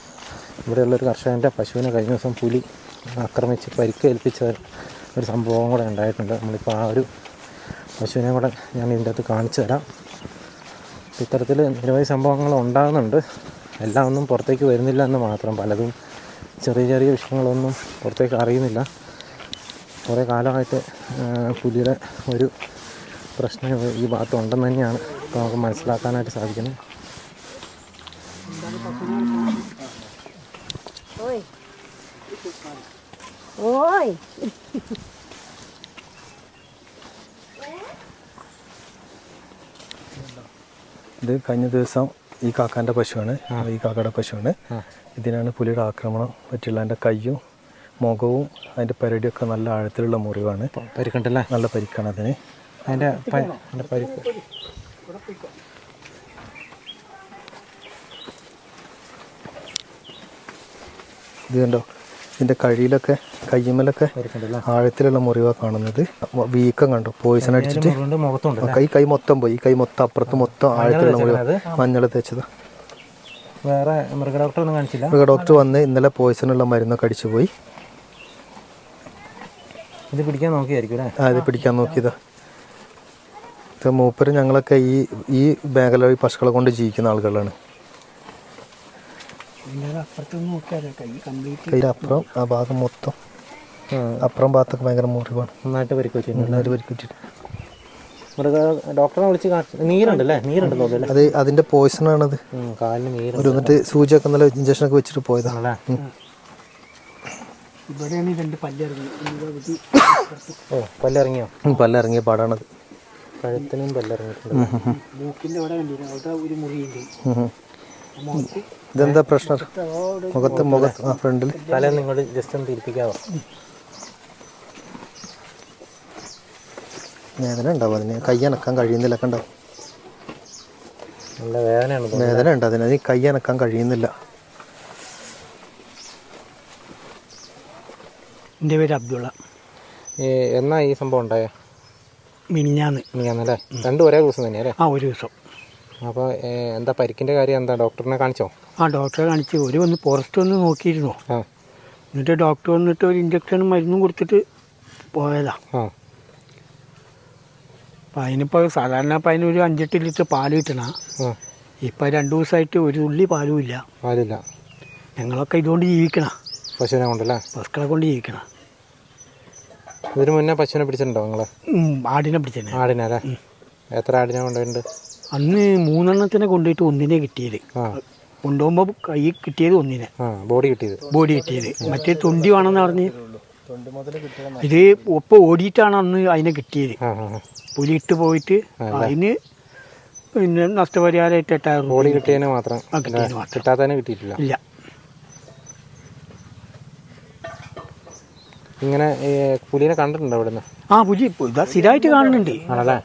ഇവിടെയുള്ളൊരു കർഷകന്റെ പശുവിനെ കഴിഞ്ഞ ദിവസം പുലി ആക്രമിച്ച് പരിക്കേൽപ്പിച്ച ഒരു സംഭവം കൂടെ ഉണ്ടായിട്ടുണ്ട്. നമ്മളിപ്പോൾ ആ ഒരു പശുവിനെ കൂടെ ഞാൻ ഇതിന്റെ അകത്ത് കാണിച്ചു തരാം. ഇത്തരത്തിൽ നിരവധി സംഭവങ്ങൾ ഉണ്ടാകുന്നുണ്ട്. എല്ലാം ഒന്നും പുറത്തേക്ക് വരുന്നില്ല എന്ന് മാത്രം. പലതും ചെറിയ ചെറിയ വിഷയങ്ങളൊന്നും പുറത്തേക്ക് അറിയുന്നില്ല. കുറേ കാലമായിട്ട് പുലിയുടെ ഒരു പ്രശ്നം ഈ ഭാഗത്ത് ഉണ്ടെന്ന് തന്നെയാണ് ഇപ്പോൾ നമുക്ക് മനസ്സിലാക്കാനായിട്ട് സാധിക്കുന്നത്. ഓയ്. Oi. ഇത് കഴിഞ്ഞ ദിവസം ഈ കാക്കാന്റെ പശുവാണ്. ഈ കാക്കയുടെ പശുവാണ്. ഇതിനാണ് പുലിയുടെ ആക്രമണം പറ്റിയുള്ള അതിന്റെ കയ്യും മുഖവും അതിന്റെ പരടിയൊക്കെ നല്ല ആഴത്തിലുള്ള മുറിവാണ്. പരിക്കണ്ടല്ലേ? നല്ല പരിക്കാണ് അതിന്. അതിന്റെ പരിക്ക്. ഇത് കണ്ടോ? ഇതിന്റെ കഴിയിലൊക്കെ കയ്യുമ്മലൊക്കെ ആഴത്തിലുള്ള മുറിവാ കാണുന്നത്. വീക്കം കണ്ടു. പോയിസൺ അടിച്ചിട്ട് കൈ കൈ മൊത്തം പോയി. കൈ മൊത്തം അപ്പുറത്ത് മൊത്തം ആഴത്തിലുള്ള മുറിവ്. മഞ്ഞൾ തേച്ചത്. വേറെ മൃഗ ഡോക്ടർ ഒന്നും കാണിച്ചില്ല? മൃഗ ഡോക്ടർ വന്ന് ഇന്നലെ പോയിസണുള്ള മരുന്നൊക്കെ അടിച്ചു പോയി. ഇത് പിടിക്കാൻ നോക്കിയായിരിക്കും ആ ഇത് പിടിക്കാൻ നോക്കിയതാ. മൂപ്പര് ഞങ്ങളൊക്കെ ഈ ഈ മേഖല ഈ പശുക്കളെ കൊണ്ട് ജീവിക്കുന്ന ആളുകളാണ്. അപ്പുറത്തൊന്ന് നോക്കിയാലേ കൈ കംപ്ലീറ്റ് കയ്യിൽ അപ്പുറം ആ ഭാഗം മൊത്തം. അപ്പുറം ഭാഗത്തൊക്കെ ഭയങ്കര മുറിവാണ്. നന്നായിട്ട് പരിക്ക് വെച്ചിട്ടുണ്ട് നന്നായിട്ട് പരിക്കിട്ടിട്ട് മൃഗ ഡോക്ടറെ വിളിച്ച് കാണിച്ചു നീരുണ്ടല്ലേ? തോന്നുന്നു അത് അതിന്റെ പോയിസൺ ആണത്. കാലിന് നീര് ഒരു എന്നിട്ട് സൂചിയൊക്കെ നല്ല ഇഞ്ചക്ഷനൊക്കെ വെച്ചിട്ട് പോയതാണ് ഇവിടെയാണ് രണ്ട് പല്ലിറങ്ങി ഓ പല്ലിറങ്ങിയോ? പല്ലിറങ്ങിയ പാടാണത്. കഴുത്തിനും പല്ലിറങ്ങിയിട്ടുണ്ട്. മൂക്കിന്റെ അവിടെ കണ്ടിരുന്നു. അവിടെ ഒരു മുറിയുണ്ട്. ഇതെന്താ പ്രശ്നം? മുഖത്ത് മുഖത്ത് ആ ഫ്രണ്ടിൽ. തല നിങ്ങളോട് ജസ്റ്റ് ഒന്ന് തിരിപ്പിക്കാവോ? വേദന ഉണ്ടാവും അതിന്. കൈ അനക്കാൻ കഴിയുന്നില്ല കണ്ടോ? നല്ല വേദനയാണ്. വേദന ഉണ്ട് അതിന്. അതിന് കൈ അനക്കാൻ കഴിയുന്നില്ല. എന്റെ പേര് അബ്ദുള്ള. എന്നാ ഈ സംഭവം ഉണ്ടായ? മിനിഞ്ഞാന്ന്. മിനിഞ്ഞാന്നല്ലേ? രണ്ടും ഒരേ ദിവസം തന്നെയല്ലേ? ആ ഒരു ദിവസം. അപ്പോൾ എന്താ പരിക്കിന്റെ കാര്യം എന്താ? ഡോക്ടറിനെ കാണിച്ചോ? ആ ഡോക്ടറെ കാണിച്ചു. ഒരു വന്ന് പുറത്ത് വന്ന് നോക്കിയിരുന്നു. ആ. എന്നിട്ട് ഡോക്ടർ വന്നിട്ട് ഒരു ഇഞ്ചക്ഷനും മരുന്നും കൊടുത്തിട്ട് പോയതാ. അപ്പം അതിനിപ്പോൾ സാധാരണ അപ്പം ഒരു അഞ്ചെട്ട് ലിറ്റർ പാൽ കിട്ടണ. ഇപ്പം രണ്ട് ദിവസമായിട്ട് ഒരു ഉള്ളി പാലും ഇല്ല. പാലില്ല. ഞങ്ങളൊക്കെ ഇതുകൊണ്ട് ജീവിക്കണ. പശുവിനെ കൊണ്ടല്ലേ? പശുക്കളെ കൊണ്ട് ജീവിക്കണ. ഇതിനു മുന്നേ പശുവിനെ പിടിച്ചിട്ടുണ്ടോ നിങ്ങളെ? ആടിനെ പിടിച്ചനെ ആടിനെ അല്ലേ? എത്ര ആടിനെ കൊണ്ടുപോയിട്ടുണ്ട്? അന്ന് മൂന്നെണ്ണത്തിനെ കൊണ്ടുപോയിട്ട് ഒന്നിനെ കിട്ടിയത്. കൊണ്ടുപോകുമ്പോ കൊണ്ടുപോകുമ്പോൾ കൈ കിട്ടിയത് ഒന്നിനെ. ആ ബോഡി കിട്ടിയത്. ബോഡി കിട്ടിയത്. മറ്റേ തൊണ്ടി വേണമെന്ന് പറഞ്ഞ് ഇത് ഒപ്പം ഓടിയിട്ടാണ് അന്ന് അതിനെ കിട്ടിയത്. ആ ആ ആ. പുലി ഇട്ട് പോയിട്ട് അതിന് പിന്നെ നഷ്ടപരിഹാരമായിട്ട് എട്ടായിരം ബോഡി കിട്ടിയതിന് മാത്രം. കിട്ടാത്തതിനെ കിട്ടിയിട്ടില്ല. ഇല്ല. ഇങ്ങനെ ഈ പുലിനെ കണ്ടിട്ടുണ്ടോ ഇവിടുന്ന് ആ പുലി ഇതാ സ്ഥിരമായിട്ട് കാണുന്നുണ്ട്.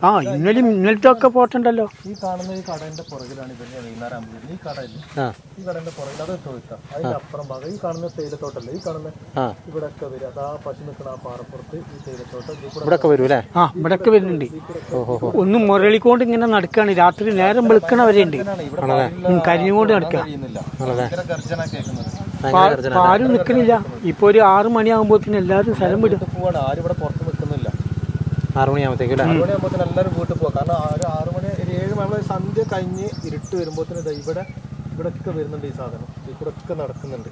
ആ ഇന്നലെ ഇന്നലത്തെ ഒക്കെ പോട്ടുണ്ടല്ലോ ഈ കാണുന്ന ഈ കടന്റെ പുറകിലാണ് ഇവർ വൈകുന്നേരം ആകുമ്പോൾ ഈ ഈ കടന്റെ പുറകിൽ അത് തൊഴുത്താം അതിന്റെ അപ്പുറം ഭാഗം ഈ കാണുന്ന തേയിലത്തോട്ടല്ലേ? ഈ കാണുന്ന ഇവിടെ ഒക്കെ വരും അതാ പശു നിൽക്കുന്ന ആ പാറപ്പുറത്ത് ഈ തേയിലത്തോട്ടം. കൂടെ ഇവിടൊക്കെ വരൂ അല്ലേ? ആ വരുന്നുണ്ട്. ഓഹോ ഒന്നും മുരളിക്കൊണ്ട് ഇങ്ങനെ നടക്കുകയാണ് രാത്രി നേരം ഉം, കരിഞ്ഞുകൊണ്ട് നടക്കുക. ആരും നിൽക്കണില്ല ഇപ്പൊ ഒരു ആറു മണിയാകുമ്പോ എല്ലാവരും സ്ഥലം വിടും. പോവാണ്. ആരും ഇവിടെ പുറത്ത് ആറു മണിയാകുമ്പോഴത്തേക്കും അല്ലേ? ആറ് മണിയാകുമ്പോൾ എല്ലാവരും വീട്ടിൽ പോകാം കാരണം ഒരു ആറ് മണി ഒരു ഏഴ് നമ്മളെ സന്ധ്യ കഴിഞ്ഞ് ഇരുട്ട് വരുമ്പോഴത്തേന് ഇവിടെ ഇവിടൊക്കെ വരുന്നുണ്ട് ഈ സാധനം. ഒക്കെ നടക്കുന്നുണ്ട്.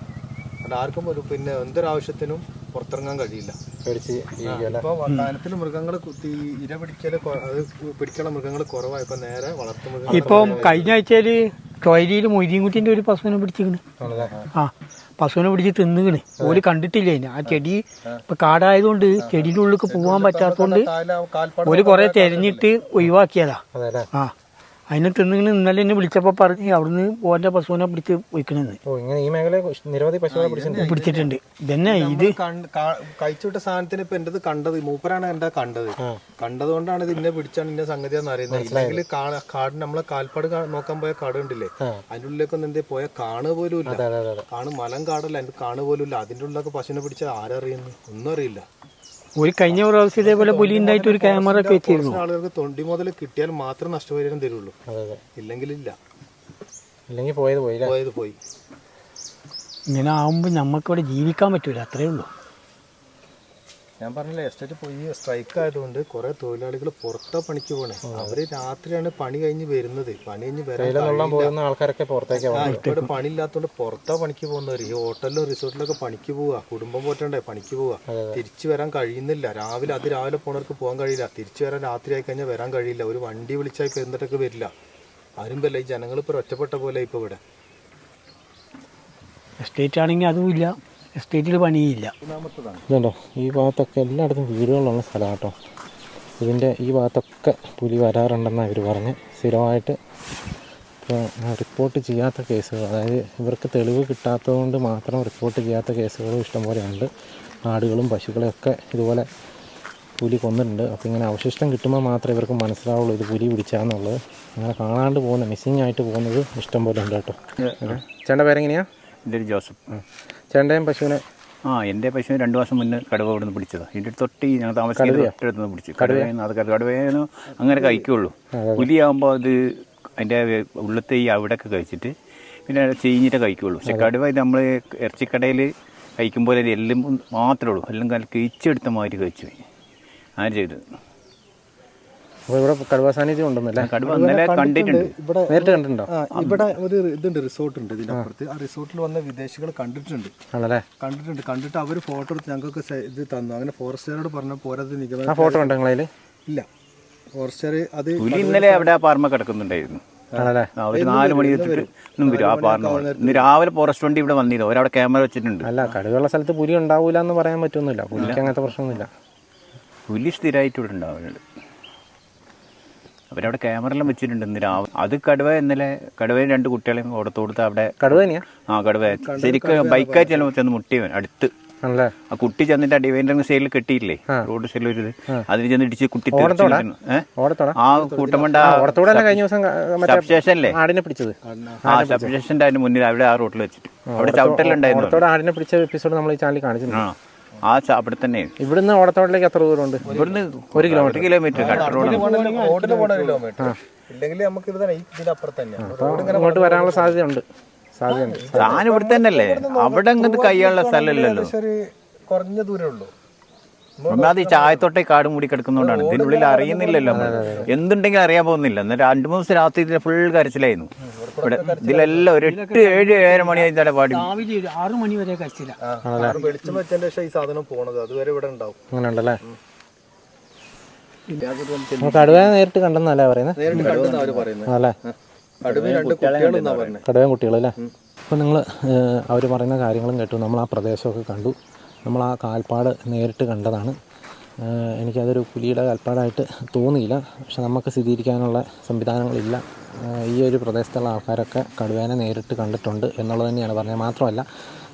അത് ആർക്കും ഒരു പിന്നെ എന്തൊരാവശ്യത്തിനും പുറത്തിറങ്ങാൻ കഴിയില്ല. ഇപ്പോൾ ഇപ്പൊ വക്കാനത്തിൽ മൃഗങ്ങൾ കുത്തി ഇര പിടിക്കൽ അത് പിടിക്കണ മൃഗങ്ങൾ കുറവായപ്പോ നേരെ വളർത്തു മൃഗം ഇപ്പം കഴിഞ്ഞ ആഴ്ചയിൽ ടോയ്ലിയിൽ മൊയ്തീൻകുട്ടിന്റെ ഒരു പശുവിനെ പിടിച്ചിരിക്കുന്നു ആ. പശുവിനെ പിടിച്ച് തിന്നുകണ് ഓൽ കണ്ടിട്ടില്ല അതിനെ ആ ചെടി ഇപ്പൊ കാടായതുകൊണ്ട് ചെടിയുടെ ഉള്ളിലേക്ക് പോവാൻ പറ്റാത്തോണ്ട് ഓൽ കൊറേ തെരഞ്ഞിട്ട് ഒഴിവാക്കിയതാ. ആ. അതിനെ തിന്നുകണ് ഇന്നലെ എന്നെ വിളിച്ചപ്പോ പറഞ്ഞ് അവിടുന്ന് ഓന്റെ പശുവിനെ പിടിച്ച് പോയിക്കണെന്ന് ഓ ഇങ്ങനെ ഈ മേഖലയിൽ നിരവധി പശുക്കളെ പിടിച്ചിട്ടുണ്ട്. പിടിച്ചിട്ടുണ്ട്. ഇതന്നെ. ഇത് കഴിച്ചുവിട്ട സാധനത്തിന് ഇപ്പൊ എന്റത് കണ്ടത് മൂപ്പരാണ് എന്റെ കണ്ടത്. കണ്ടതുകൊണ്ടാണ് ഇത് ഇന്നെ പിടിച്ചാണ് ഇന്ന സംഗതി എന്ന് അറിയുന്നത് ഇല്ലെങ്കിൽ കാട് നമ്മളെ കാൽപ്പാട് നോക്കാൻ പോയ കാട് ഉണ്ടില്ലേ അതിന്റെ ഉള്ളിലേക്കൊന്നും എന്തേ പോയ കാണു പോലും ഇല്ല. കാണു അതെ അതെ കാണ് മലം കാടല്ല അതിന്റെ കാണ് പോലും ഇല്ല. അതിന്റെ ഉള്ളിലൊക്കെ പശുവിനെ പിടിച്ചാൽ ആരറിയുന്നു? ഒന്നും അറിയില്ല. ഒരു കഴിഞ്ഞ പ്രാവശ്യം ഇതേപോലെ പുലി ഉണ്ടായിട്ട് ഒരു ക്യാമറ ഒക്കെ വെച്ചിരുന്നു. ആളുകൾക്ക് തൊണ്ടി മുതൽ കിട്ടിയാൽ മാത്രം നഷ്ടപരിഹാരം തരുള്ളൂ. അതെ അതെ. ഇല്ലെങ്കിൽ ഇല്ല ഇല്ലെങ്കിൽ പോയത് പോയി പോയത് പോയി. ഇങ്ങനെ ആവുമ്പോൾ നമുക്കിവിടെ ജീവിക്കാൻ പറ്റൂല അത്രേ ഉള്ളൂ. ഞാൻ പറഞ്ഞില്ലേ എസ്റ്റേറ്റ് പോയി സ്ട്രൈക്ക് ആയതുകൊണ്ട് കുറെ തൊഴിലാളികൾ പുറത്താ പണിക്ക് പോണേ. അവർ രാത്രിയാണ് പണി കഴിഞ്ഞ് വരുന്നത്. പണി കഴിഞ്ഞ് വരാൻ പോകുന്ന ആൾക്കാരൊക്കെ പുറത്തേക്ക് ഇവിടെ പണി ഇല്ലാത്തതുകൊണ്ട് പുറത്താ പണിക്ക് പോകുന്നവര്. ഈ ഹോട്ടലിലും റിസോർട്ടിലൊക്കെ പണിക്ക് പോവുക കുടുംബം പോറ്റണ്ടേ പണിക്ക് പോവുക തിരിച്ചു വരാൻ കഴിയുന്നില്ല. രാവിലെ അത് രാവിലെ പോണവർക്ക് പോകാൻ കഴിയില്ല. തിരിച്ചു വരാൻ രാത്രി ആയി കഴിഞ്ഞാൽ വരാൻ കഴിയില്ല. ഒരു വണ്ടി വിളിച്ചാൽ പെരുന്നിട്ടൊക്കെ വരില്ല. ആരും വല്ല ഈ ജനങ്ങൾ ഇപ്പൊ ഒറ്റപ്പെട്ട പോലെ ഇപ്പൊ ഇവിടെ. എസ്റ്റേറ്റ് ആണെങ്കിൽ അതുമില്ല എസ്റ്റേറ്റിൽ പണിയില്ല. ഇതുണ്ടോ? ഈ ഭാഗത്തൊക്കെ എല്ലായിടത്തും വീടുകളുള്ള സ്ഥലമാണ് കേട്ടോ. ഇതിന്റെ ഈ ഭാഗത്തൊക്കെ പുലി വരാറുണ്ടെന്നാണ് ഇവർ പറഞ്ഞ് സ്ഥിരമായിട്ട് ഇപ്പോൾ റിപ്പോർട്ട് ചെയ്യാത്ത കേസുകൾ അതായത് ഇവർക്ക് തെളിവ് കിട്ടാത്തതുകൊണ്ട് മാത്രം റിപ്പോർട്ട് ചെയ്യാത്ത കേസുകളും ഇഷ്ടംപോലെയുണ്ട്. ആടുകളും പശുക്കളെയൊക്കെ ഇതുപോലെ പുലി കൊന്നിട്ടുണ്ട്. അപ്പോൾ ഇങ്ങനെ അവശിഷ്ടം കിട്ടുമ്പോൾ മാത്രമേ ഇവർക്ക് മനസ്സിലാവുള്ളൂ ഇത് പുലി പിടിച്ചാന്നുള്ളത്. അങ്ങനെ കാണാണ്ട് പോകുന്ന മിസ്സിങ് ആയിട്ട് പോകുന്നത് ഇഷ്ടംപോലെ ഉണ്ട് കേട്ടോ. ചേട്ടന്റെ പേരെങ്ങനെയാണ് എന്റെ ജോസഫ്. ചേട്ടന്റെയും പശുവിനെ? ആ എന്റെ പശുവിന് രണ്ട് മാസം മുന്നേ കടുവ ഇവിടെ നിന്ന് പിടിച്ചതാണ് ഇതിന്റെ തൊട്ട് തൊട്ടി ഞങ്ങൾ താമസിക്കുന്ന തൊട്ടടുത്ത് നിന്ന് പിടിച്ചു. കടുവേന്ന് അത് കടുവേന്ന് അങ്ങനെ കഴിക്കുള്ളൂ. പുലിയാകുമ്പോൾ അത് അതിന്റെ ഉള്ളത്തെ ഈ അവിടെയൊക്കെ കഴിച്ചിട്ട് പിന്നെ ചീഞ്ഞിട്ടേ കഴിക്കുള്ളൂ. പക്ഷെ കടുവ ഇത് നമ്മൾ ഇറച്ചിക്കടയിൽ കഴിക്കുമ്പോൾ എല്ലും എല്ലാം മാത്രമേ ഉള്ളൂ. എല്ലാം കാലം കിഴിച്ചെടുത്ത മാതിരി കഴിച്ചു. ആര് അങ്ങനെ ചെയ്തത് അപ്പോൾ ഇവിടെ കടുവ സാന്നിധ്യം ഉണ്ടെന്നല്ലേ കടുവ ഇന്നലെ കണ്ടിട്ടുണ്ട് ഇവിടെ നേരിട്ട് കണ്ടിട്ടുണ്ടോ? ഇവിടെ ഒരു ഇതുണ്ട് റിസോർട്ട് ഉണ്ട് ഇതിന്റെ അപ്പുറത്ത് ആ റിസോർട്ടിൽ വന്ന വിദേശികൾ കണ്ടിട്ടുണ്ട്. ആണല്ലേ? കണ്ടിട്ടുണ്ട്. കണ്ടിട്ട് അവർ ഫോട്ടോ എടുത്ത് ഞങ്ങൾക്ക് ഇത് തന്നു. അങ്ങനെ ഫോറസ്റ്റുകാരോട് പറഞ്ഞ പോരാത് ആ ഫോട്ടോ ഉണ്ടോ നിങ്ങളതിൽ ഇല്ല. ഫോറസ്റ്റുകാർ അത് പുലി ഇന്നലെ അവിടെ പാർമ കിടക്കുന്നുണ്ടായിരുന്നു. ഒരു നാല് മണി ഇന്നും വരും ആ പാർമ ഇന്ന് രാവിലെ ഫോറസ്റ്റ് വണ്ടി ഇവിടെ വന്നില്ല. ഒരവിടെ ക്യാമറ വെച്ചിട്ടുണ്ട്. അല്ല കടുവയുള്ള സ്ഥലത്ത് പുലി ഉണ്ടാവില്ല എന്ന് പറയാൻ പറ്റൊന്നുമില്ല. പുലിക്ക് അങ്ങനത്തെ പ്രശ്നമൊന്നുമില്ല. പുലി സ്ഥിരമായിട്ട് ഇവിടെ ഉണ്ടാവുന്നുണ്ട് അവരവിടെ ക്യാമറ എല്ലാം വെച്ചിട്ടുണ്ട് ഇന്ന് രാവിലെ അത് കടുവ ഇന്നലെ കടുവയും രണ്ട് കുട്ടികളെയും കൊടുത്ത് അവിടെ കടുവ ആ കടുവ ശരിക്കും ബൈക്കായിട്ട് ചെല്ലുമ്പോൾ ചെന്ന് മുട്ടിയവൻ അടുത്ത്. ആ കുട്ടി ചെന്നിട്ട് ഡിവൈൻഡറിന്റെ സൈഡിൽ കെട്ടിയില്ലേ റോഡ് സൈഡിൽ ഒരു അതിന് ചെന്ന് ഇടിച്ച് കുട്ടി ആ കൂട്ടമണ്ട സബ് പിടിച്ചത്. ആ സബ് സ്റ്റേഷന്റെ അതിന് മുന്നിൽ അവിടെ ആ റോഡിൽ വെച്ചിട്ട്. അവിടെ ചവിട്ടലുണ്ടായിരുന്നു. ഓടത്തോടെ ആടിനെ പിടിച്ച എപ്പിസോഡ് നമ്മൾ ഈ ചാനലിൽ കാണിച്ചിട്ടുണ്ട്. ആ അവിടെ തന്നെ ഇവിടുന്ന് ഓടത്തോട്ടിലേക്ക് എത്ര ദൂരമുണ്ട്? ഇവിടുന്ന് ഒരു കിലോമീറ്റർ കിലോമീറ്റർ കിലോമീറ്റർ ഇല്ലെങ്കിൽ നമുക്ക് ഇത് തന്നെ ഇതിന്റെ അപ്പുറത്ത് ഇങ്ങോട്ട് വരാനുള്ള സാധ്യതയുണ്ട്. സാധ്യതയുണ്ട്. താൻ ഇവിടെ തന്നെ അല്ലേ അവിടെ അങ്ങനത്തെ കൈയാനുള്ള സ്ഥലമില്ലല്ലോ. കുറഞ്ഞ ദൂരമേ ഉള്ളൂ. ഒന്നാമത് ഈ ചായത്തോട്ടെ കാട് മൂടി കിടക്കുന്നോണ്ടാണ്. ഇതിനുള്ളിൽ അറിയുന്നില്ലല്ലോ എന്തുണ്ടെങ്കിൽ എന്തുണ്ടെങ്കിലും അറിയാൻ പോകുന്നില്ല. എന്നാൽ രണ്ടു മൂന്ന് ദിവസം രാത്രി ഫുൾ കരച്ചിലായിരുന്നു. ഇവിടെ ഇതിലെല്ലാം ഒരു എട്ട് ഏഴ് ഏഴര മണി കഴിഞ്ഞാലേ പാടി. ആറു മണി വരെ വെളിച്ചം വെച്ചതിന്റെ ശേഷം ഈ സാധനം പോണത് അതുവരെ ഇവിടെ ഉണ്ടാവും. അങ്ങനെ ഉണ്ടല്ലേ നമുക്ക് കടുവ നേരിട്ട് കണ്ടെന്നല്ലേ പറയുന്നത് അല്ലേ? കടുവയും കുട്ടികളല്ലേ? അപ്പോൾ നിങ്ങൾ അവർ പറയുന്ന കാര്യങ്ങളും കേട്ടു. നമ്മൾ ആ പ്രദേശമൊക്കെ കണ്ടു. നമ്മൾ ആ കാൽപ്പാട് നേരിട്ട് കണ്ടതാണ്. എനിക്കതൊരു പുലിയുടെ കാൽപ്പാടായിട്ട് തോന്നിയില്ല. പക്ഷെ നമുക്ക് സ്ഥിരീകരിക്കാനുള്ള സംവിധാനങ്ങളില്ല. ഈ ഒരു പ്രദേശത്തുള്ള ആൾക്കാരൊക്കെ കടുവേനെ നേരിട്ട് കണ്ടിട്ടുണ്ട് എന്നുള്ളത് തന്നെയാണ് പറഞ്ഞത്. മാത്രമല്ല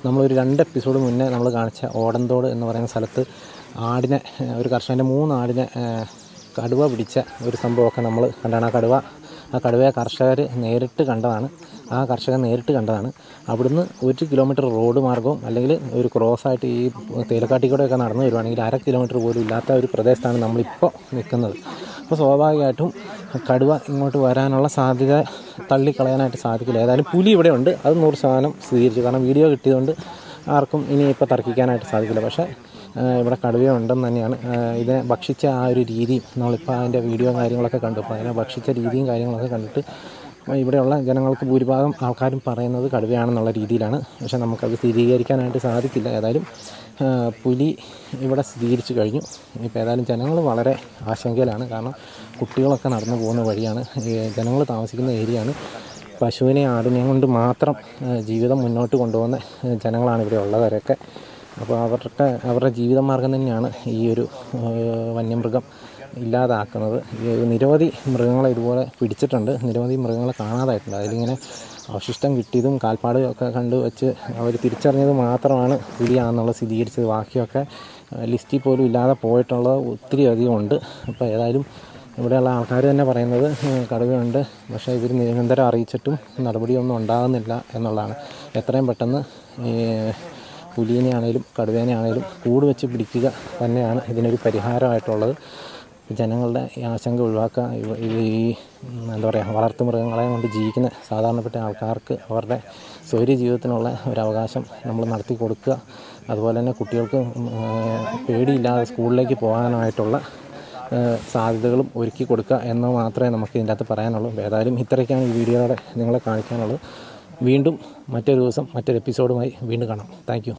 നമ്മളൊരു രണ്ട് എപ്പിസോഡ് മുന്നേ നമ്മൾ കാണിച്ച ഓടന്തോട് എന്ന് പറയുന്ന സ്ഥലത്ത് ആടിനെ ഒരു കർഷകന്റെ മൂന്ന് ആടിനെ കടുവ പിടിച്ച ഒരു സംഭവമൊക്കെ നമ്മൾ കണ്ടാണ്. ആ കടുവ ആ കടുവയെ കർഷകർ നേരിട്ട് കണ്ടതാണ്. ആ കർഷകൻ നേരിട്ട് കണ്ടതാണ്. അവിടുന്ന് ഒരു കിലോമീറ്റർ റോഡ് മാർഗവും അല്ലെങ്കിൽ ഒരു ക്രോസായിട്ട് ഈ തേലക്കാട്ടിക്കൂടെയൊക്കെ നടന്നു വരുവാണെങ്കിൽ അര കിലോമീറ്റർ പോലും ഇല്ലാത്ത ഒരു പ്രദേശത്താണ് നമ്മളിപ്പോൾ നിൽക്കുന്നത്. അപ്പോൾ സ്വാഭാവികമായിട്ടും കടുവ ഇങ്ങോട്ട് വരാനുള്ള സാധ്യത തള്ളിക്കളയാനായിട്ട് സാധിക്കില്ല. ഏതായാലും പുലി ഇവിടെ ഉണ്ട്. അത് നൂറ് ശതമാനം സ്ഥിരീകരിച്ചു. കാരണം വീഡിയോ കിട്ടിയതുകൊണ്ട് ആർക്കും ഇനി ഇപ്പോൾ തർക്കിക്കാനായിട്ട് സാധിക്കില്ല. പക്ഷേ ആ, കടുവ ഉണ്ടെന്ന് തന്നെയാണ്. ഇതിനെ ഭക്ഷിച്ച ആ ഒരു രീതി നമ്മളിപ്പോൾ അതിന്റെ വീഡിയോ കാര്യങ്ങളൊക്കെ കണ്ടു. അപ്പോൾ അതിനെ ഭക്ഷിച്ച രീതിയും കാര്യങ്ങളൊക്കെ കണ്ടിട്ട് ഇവിടെയുള്ള ജനങ്ങൾക്ക് ഭൂരിഭാഗം ആൾക്കാരും പറയുന്നത് കടുവയാണെന്നുള്ള രീതിയിലാണ്. പക്ഷെ നമുക്കത് സ്ഥിരീകരിക്കാനായിട്ട് സാധിക്കില്ല. ഏതായാലും പുലി ഇവിടെ സ്ഥിരീകരിച്ചു കഴിഞ്ഞു. ഇപ്പോൾ ഏതായാലും ജനങ്ങൾ വളരെ ആശങ്കയിലാണ്. കാരണം കുട്ടികളൊക്കെ നടന്നു പോകുന്ന വഴിയാണ്. ജനങ്ങൾ താമസിക്കുന്ന ഏരിയയാണ്. പശുവിനെ ആടിനെയും കൊണ്ട് മാത്രം ജീവിതം മുന്നോട്ട് കൊണ്ടുപോകുന്ന ജനങ്ങളാണ് ഇവിടെ ഉള്ളവരൊക്കെ. അപ്പോൾ അവർക്ക് അവരുടെ ജീവിതമാർഗം തന്നെയാണ് ഈ ഒരു വന്യമൃഗം ഇല്ലാതാക്കുന്നത്. ഈ നിരവധി മൃഗങ്ങളെ ഇതുപോലെ പിടിച്ചിട്ടുണ്ട്. നിരവധി മൃഗങ്ങളെ കാണാതായിട്ടുണ്ട്. അതിലിങ്ങനെ അവശിഷ്ടം കിട്ടിയതും കാൽപ്പാടും ഒക്കെ കണ്ടു വെച്ച് അവർ തിരിച്ചറിഞ്ഞത് മാത്രമാണ് പുലിയാണെന്നുള്ളത് സ്ഥിരീകരിച്ചത്. ബാക്കിയൊക്കെ ലിസ്റ്റിൽ പോലും ഇല്ലാതെ പോയിട്ടുള്ളത് ഒത്തിരി അധികം ഉണ്ട്. അപ്പോൾ ഏതായാലും ഇവിടെയുള്ള ആൾക്കാർ തന്നെ പറയുന്നത് കടുവയുണ്ട്. പക്ഷേ ഇവർ നിരന്തരം അറിയിച്ചിട്ടും നടപടിയൊന്നും ഉണ്ടാകുന്നില്ല എന്നുള്ളതാണ്. എത്രയും പെട്ടെന്ന് ഈ കടുവേനെയാണേലും കൂട് വെച്ച് പിടിക്കുക തന്നെയാണ് ഇതിനൊരു പരിഹാരമായിട്ടുള്ളത്. ജനങ്ങളുടെ ഈ ആശങ്ക ഒഴിവാക്കുക ഈ എന്താ പറയുക വളർത്തു മൃഗങ്ങളെ കൊണ്ട് ജീവിക്കുന്ന സാധാരണപ്പെട്ട ആൾക്കാർക്ക് അവരുടെ സ്വൈര്യ ജീവിതത്തിനുള്ള ഒരു അവകാശം നമ്മൾ നടത്തി കൊടുക്കുക. അതുപോലെ തന്നെ കുട്ടികൾക്ക് പേടിയില്ലാതെ സ്കൂളിലേക്ക് പോകാനായിട്ടുള്ള സാധ്യതകളും ഒരുക്കി കൊടുക്കുക എന്ന് മാത്രമേ നമുക്ക് ഇതിന്റെ അകത്ത് പറയാനുള്ളൂ. ഏതായാലും ഇത്രയൊക്കെയാണ് ഈ വീഡിയോയുടെ നിങ്ങളെ കാണിക്കാനുള്ളത്. വീണ്ടും മറ്റൊരു ദിവസം മറ്റൊരു എപ്പിസോഡുമായി വീണ്ടും കാണാം. താങ്ക്